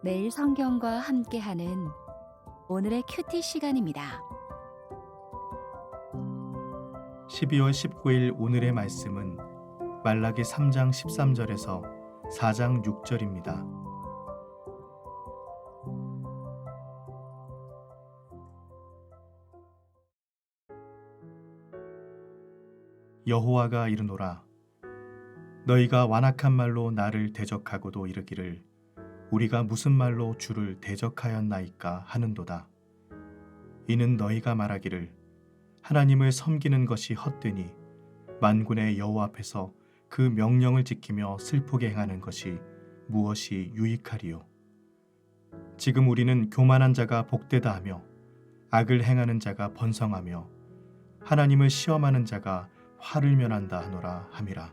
매일 성경과 함께하는 오늘의 큐티 시간입니다. 12월 19일 오늘의 말씀은 말라기 3장 13절에서 4장 6절입니다. 여호와가 이르노라 너희가 완악한 말로 나를 대적하고도 이르기를 우리가 무슨 말로 주를 대적하였나이까 하는도다. 이는 너희가 말하기를 하나님을 섬기는 것이 헛되니 만군의 여호와 앞에서 그 명령을 지키며 슬프게 행하는 것이 무엇이 유익하리요? 지금 우리는 교만한 자가 복되다 하며 악을 행하는 자가 번성하며 하나님을 시험하는 자가 화를 면한다 하노라 함이라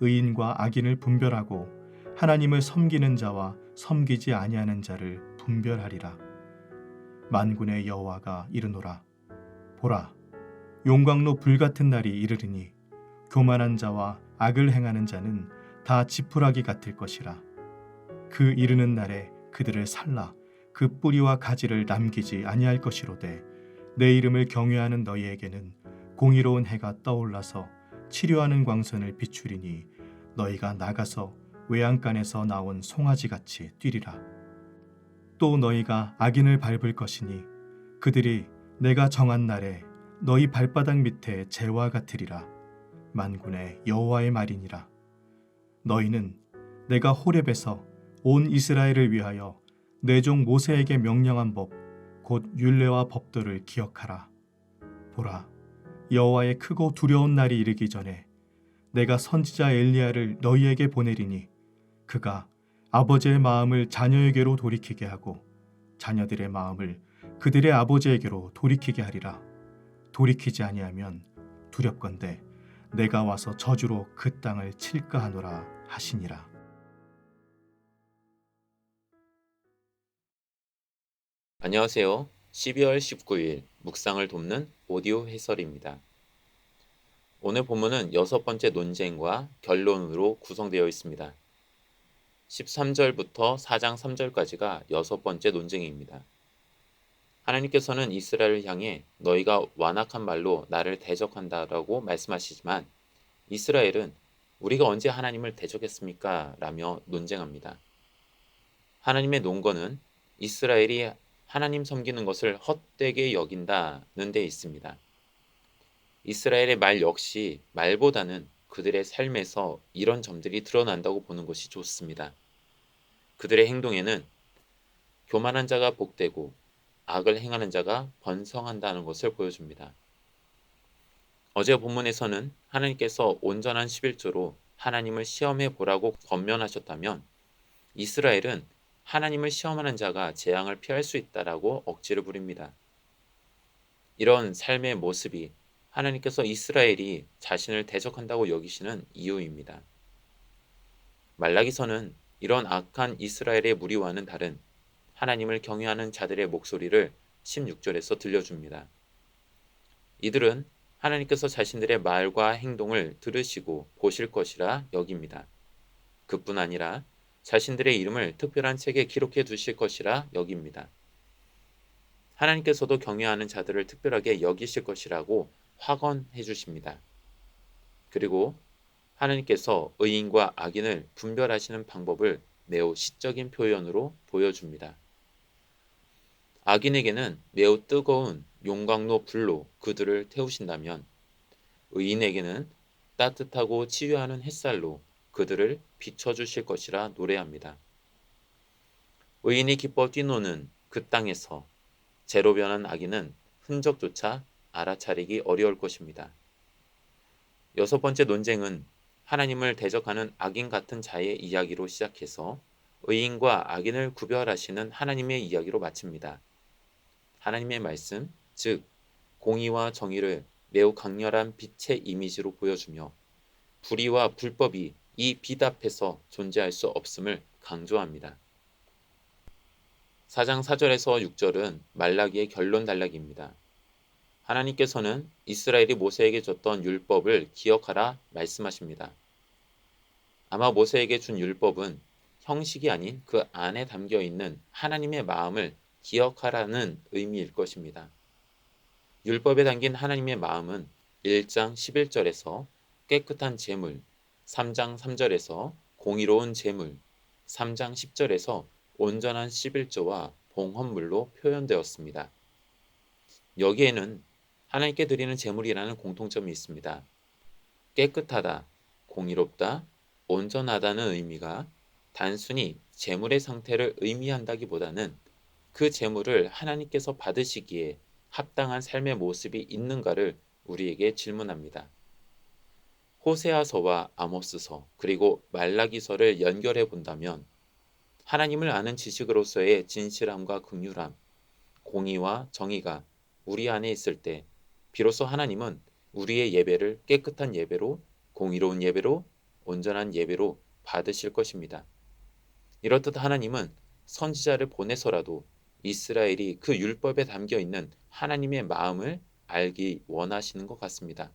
의인과 악인을 분별하고 하나님을 섬기는 자와 섬기지 아니하는 자를 분별하리라. 만군의 여호와가 이르노라. 보라 용광로 불 같은 날이 이르리니 교만한 자와 악을 행하는 자는 다 지푸라기 같을 것이라. 그 이르는 날에 그들을 살라. 그 뿌리와 가지를 남기지 아니할 것이로되 내 이름을 경외하는 너희에게는 공의로운 해가 떠올라서 치료하는 광선을 비추리니 너희가 나가서 외양간에서 나온 송아지 같이 뛰리라. 또 너희가 악인을 밟을 것이니 그들이 내가 정한 날에 너희 발바닥 밑에 재와 같으리라. 만군의 여호와의 말이니라. 너희는 내가 호렙에서 온 이스라엘을 위하여 내종 모세에게 명령한 법 곧 율례와 법도를 기억하라. 보라 여호와의 크고 두려운 날이 이르기 전에 내가 선지자 엘리야를 너희에게 보내리니 그가 아버지의 마음을 자녀에게로 돌이키게 하고 자녀들의 마음을 그들의 아버지에게로 돌이키게 하리라 돌이키지 아니하면 두렵건대 내가 와서 저주로 그 땅을 칠까 하노라 하시니라 안녕하세요. 12월 19일 묵상을 돕는 오디오 해설입니다. 오늘 본문은 여섯 번째 논쟁과 결론으로 구성되어 있습니다. 13절부터 4장 3절까지가 여섯 번째 논쟁입니다. 하나님께서는 이스라엘을 향해 너희가 완악한 말로 나를 대적한다라고 말씀하시지만 이스라엘은 우리가 언제 하나님을 대적했습니까? 라며 논쟁합니다. 하나님의 논거는 이스라엘이 하나님 섬기는 것을 헛되게 여긴다는 데 있습니다. 이스라엘의 말 역시 말보다는 그들의 삶에서 이런 점들이 드러난다고 보는 것이 좋습니다. 그들의 행동에는 교만한 자가 복되고 악을 행하는 자가 번성한다는 것을 보여줍니다. 어제 본문에서는 하나님께서 온전한 11조로 하나님을 시험해 보라고 권면하셨다면 이스라엘은 하나님을 시험하는 자가 재앙을 피할 수 있다라고 억지를 부립니다. 이런 삶의 모습이 하나님께서 이스라엘이 자신을 대적한다고 여기시는 이유입니다. 말라기서는 이런 악한 이스라엘의 무리와는 다른 하나님을 경외하는 자들의 목소리를 16절에서 들려줍니다. 이들은 하나님께서 자신들의 말과 행동을 들으시고 보실 것이라 여깁니다. 그뿐 아니라 자신들의 이름을 특별한 책에 기록해 두실 것이라 여깁니다. 하나님께서도 경외하는 자들을 특별하게 여기실 것이라고 확언해 주십니다. 그리고 하나님께서 의인과 악인을 분별하시는 방법을 매우 시적인 표현으로 보여줍니다. 악인에게는 매우 뜨거운 용광로 불로 그들을 태우신다면 의인에게는 따뜻하고 치유하는 햇살로 그들을 비춰주실 것이라 노래합니다. 의인이 기뻐 뛰노는 그 땅에서 제로 변한 악인은 흔적조차 알아차리기 어려울 것입니다. 여섯 번째 논쟁은 하나님을 대적하는 악인 같은 자의 이야기로 시작해서 의인과 악인을 구별하시는 하나님의 이야기로 마칩니다. 하나님의 말씀, 즉 공의와 정의를 매우 강렬한 빛의 이미지로 보여주며 불의와 불법이 이빛 앞에서 존재할 수 없음을 강조합니다. 4장 4절에서 6절은 말라기의 결론 단락입니다. 하나님께서는 이스라엘이 모세에게 줬던 율법을 기억하라 말씀하십니다. 아마 모세에게 준 율법은 형식이 아닌 그 안에 담겨 있는 하나님의 마음을 기억하라는 의미일 것입니다. 율법에 담긴 하나님의 마음은 1장 11절에서 깨끗한 재물, 3장 3절에서 공의로운 재물, 3장 10절에서 온전한 11조와 봉헌물로 표현되었습니다. 여기에는 하나님께 드리는 제물이라는 공통점이 있습니다. 깨끗하다, 공의롭다, 온전하다는 의미가 단순히 제물의 상태를 의미한다기보다는 그 제물을 하나님께서 받으시기에 합당한 삶의 모습이 있는가를 우리에게 질문합니다. 호세아서와 아모스서 그리고 말라기서를 연결해 본다면 하나님을 아는 지식으로서의 진실함과 긍휼함, 공의와 정의가 우리 안에 있을 때 비로소 하나님은 우리의 예배를 깨끗한 예배로 공의로운 예배로 온전한 예배로 받으실 것입니다. 이렇듯 하나님은 선지자를 보내서라도 이스라엘이 그 율법에 담겨 있는 하나님의 마음을 알기 원하시는 것 같습니다.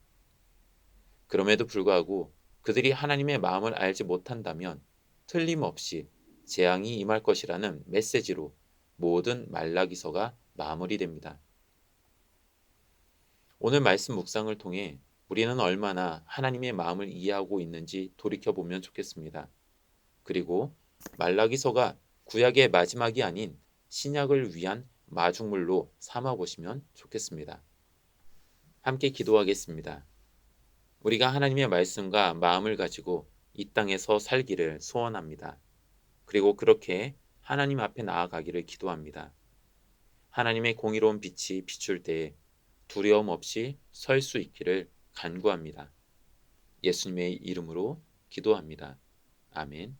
그럼에도 불구하고 그들이 하나님의 마음을 알지 못한다면 틀림없이 재앙이 임할 것이라는 메시지로 모든 말라기서가 마무리됩니다. 오늘 말씀 묵상을 통해 우리는 얼마나 하나님의 마음을 이해하고 있는지 돌이켜 보면 좋겠습니다. 그리고 말라기서가 구약의 마지막이 아닌 신약을 위한 마중물로 삼아 보시면 좋겠습니다. 함께 기도하겠습니다. 우리가 하나님의 말씀과 마음을 가지고 이 땅에서 살기를 소원합니다. 그리고 그렇게 하나님 앞에 나아가기를 기도합니다. 하나님의 공의로운 빛이 비출 때에 두려움 없이 설 수 있기를 간구합니다. 예수님의 이름으로 기도합니다. 아멘.